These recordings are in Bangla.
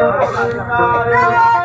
啊！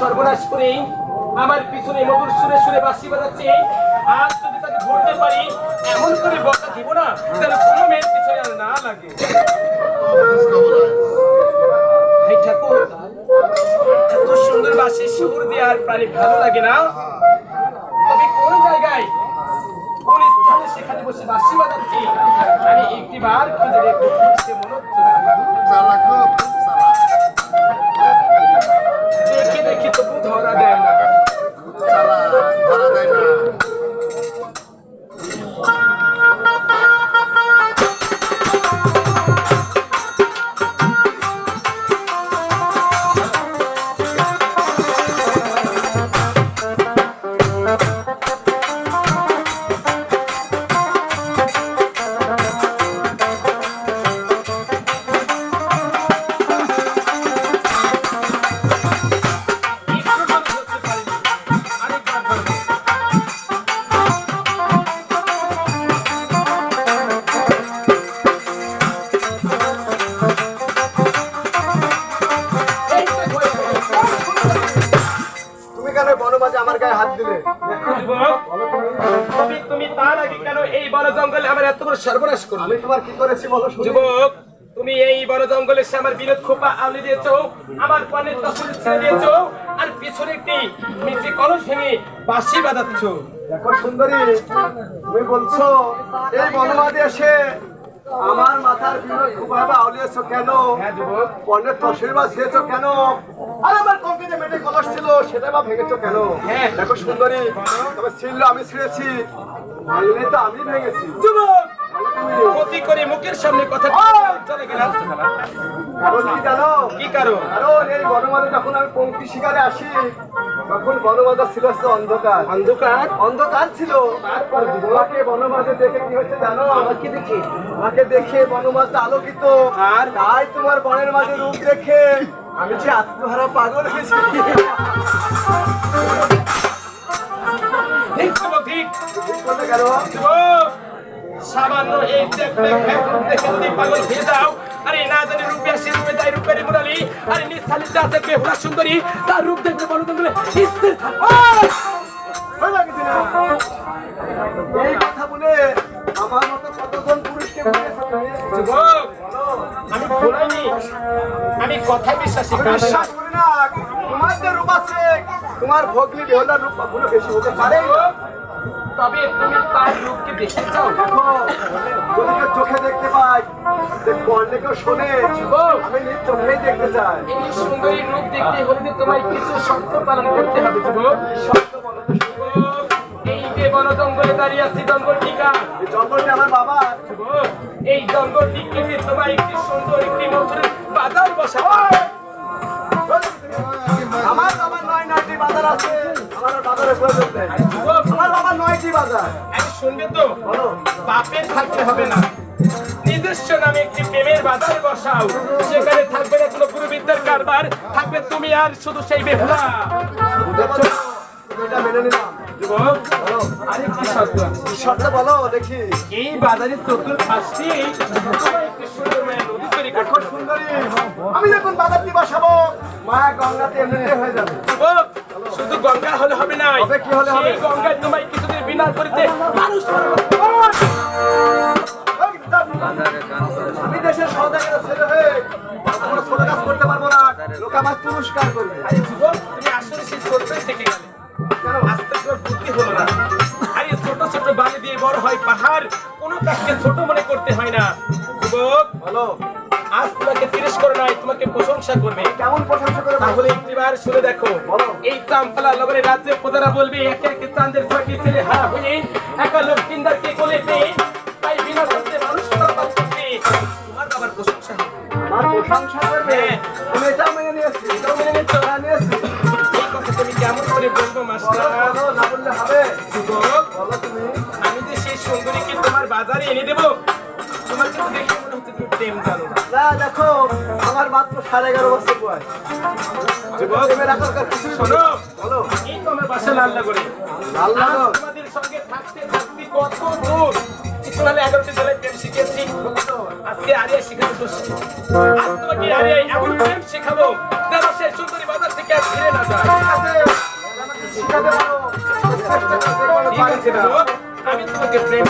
সর্বনাশ করে। আমার পিছনে মধুর সুরে সুরে বাঁশি বাজাচ্ছে। আজ যদি তাকে ধরতে পারি, এমন করে বকা দিব না, যেন কোনো মেয়ের পিছনে আর না লাগে। ভাই ঠাকুর, এত সুন্দর বাসি দিয়ে আর প্রাণী ভালো লাগে না? কোন জায়গায় সেখানে বসে বাজাচ্ছি? আমি একটি বার খুঁজে মনে হচ্ছে aqui, tá tô puto, rodadela. জঙ্গলে আমার এত বড় সর্বনাশ করলে। আমি তোমার কি করেছি বলো যুবক তুমি এই বন জঙ্গলে এসে আমার বিনোদ খোপা আউলি দিয়েছ আমার পানের তসল ছেড়ে দিয়েছ আর পিছনে একটি মিষ্টি কলস ভেঙে বাঁশি বাজাচ্ছ। দেখো সুন্দরী তুমি বলছো এই বনবাদে এসে আমার মাথার বিনোদ খুবাবা আউলিয়েছ কেন? হ্যাঁ পণ্যের তসরির বা কেন? আর আমার কঙ্কে যে মেটে কলস ছিল সেটা বা ভেঙেছো কেন? হ্যাঁ। দেখো সুন্দরী তবে ছিল আমি ছিঁড়েছি। ভাঙলে তো আমি ভেঙেছি। যুবক! ক্ষতি করে মুখের সামনে কথা চলে গেলাম। কি কারণ? কারণ এই বনমাদে যখন আমি পঙ্ক্তি শিকারে আসি তখন বনমাদা ছিল অন্ধকার। অন্ধকার? অন্ধকার ছিল। তারপর তোমাকে বনমাঝে দেখে কি হচ্ছে জানো? আমাকে দেখে। আমাকে দেখে বনমাঝটা আলোকিত। আর? তাই তোমার বনের মাঝে রূপ দেখে আমি যে আত্মহারা পাগল হয়েছি। ঠিক ঠিক ঠিক বলতে গেল যুবক, সামান্য এই ফ্যাক্টর দেখে পাগল হয়ে যাও আরে না জানি রূপে আসে রূপে যায় রূপের মুরালি। আরে নিঃসালি যা দেখবে হুরা সুন্দরী তার রূপ দেখবে বলো তুমি। স্থির থাকো। যাবে কিনা? এই কথা বলে আমার মতো কতজন পুরুষকে যুবক আমি কথায় বিশ্বাসী। বিশ্বাস করি না। তোমার যে রূপ আছে তোমার ভগ্নি বেহলার রূপ বেশি হতে পারে তবে তুমি তার রূপকে দেখতে চাও? দেখো যদি কেউ চোখে দেখতে পাই যে কর্ণে কেউ শোনে। আমি নিজ চোখেই দেখতে চাই। এই সুন্দরী রূপ দেখতে হলে যে তোমায় কিছু শর্ত পালন করতে হবে যুবক। সত্য বলো এই যে বন জঙ্গলে দাঁড়িয়ে আছি জঙ্গল টিকা। জঙ্গলটি আমার বাবা। এই জঙ্গল টিকে তোমার একটি সুন্দর একটি মধুর বাজার বসা নয়টি বাজার আছে। আমার বাজারে প্রয়োজন নেই। আমার বাবার নয়টি বাজার। শুনবে তো? বাপের থাকতে হবে না। নিজস্ব নামে একটি প্রেমের বাজার বসাও। সেখানে থাকবে না কোনো গুরুবিদ্যার কারবার। থাকবে তুমি আর শুধু সেই বেহুলা মেনে নিলাম। বলো দেখি। এই বাজারের চতুর আমি যখন বসাবো গঙ্গাতে এমনিতে হয়ে যাবে। শুধু গঙ্গা হলে হবে না। কি হলে হবে? গঙ্গায় তোমায় কিছুদিন বিনা করিতে মানুষ। আমি দেশের সদাগরের ছেলে হয়ে ছোট কাজ করতে পারব না। লোক আমার পুরস্কার করবে। তুমি আসলে সেই ছোট্টই থেকে হয় পাহাড় কোনো কাজকে ছোট মনে করতে হয় না। যুবক বলো আজ তোমাকে তিরস্কার করে নাই তোমাকে প্রশংসা করবে। কেমন প্রশংসা করে তাহলে একটিবার শুনে দেখো। এই চামপালা লগরে রাজ্যে প্রজারা বলবে একে একে চাঁদের ছয়টি ছেলে হারা হয়ে একা লোক কিন্দারকে কোলে পেয়ে দেখো আমার মাত্র সাড়ে এগারো বছর বয়স। কিছু শোনো। বলো। এই তো আমার পাশে লাল্লা করে। লাল্লা তোমাদের সঙ্গে থাকতে থাকতে কত দূর ইসলামে এগারোটি জেলায় প্রেম শিখেছি। আজকে আরিয়া শিখাতে বসছি আজ তোমাকে আরিয়া এমন প্রেম শেখাবো যেন সে সুন্দরী বাজার থেকে আর ফিরে না যায়। ঠিক আছে। আমি তোমাকে প্রেম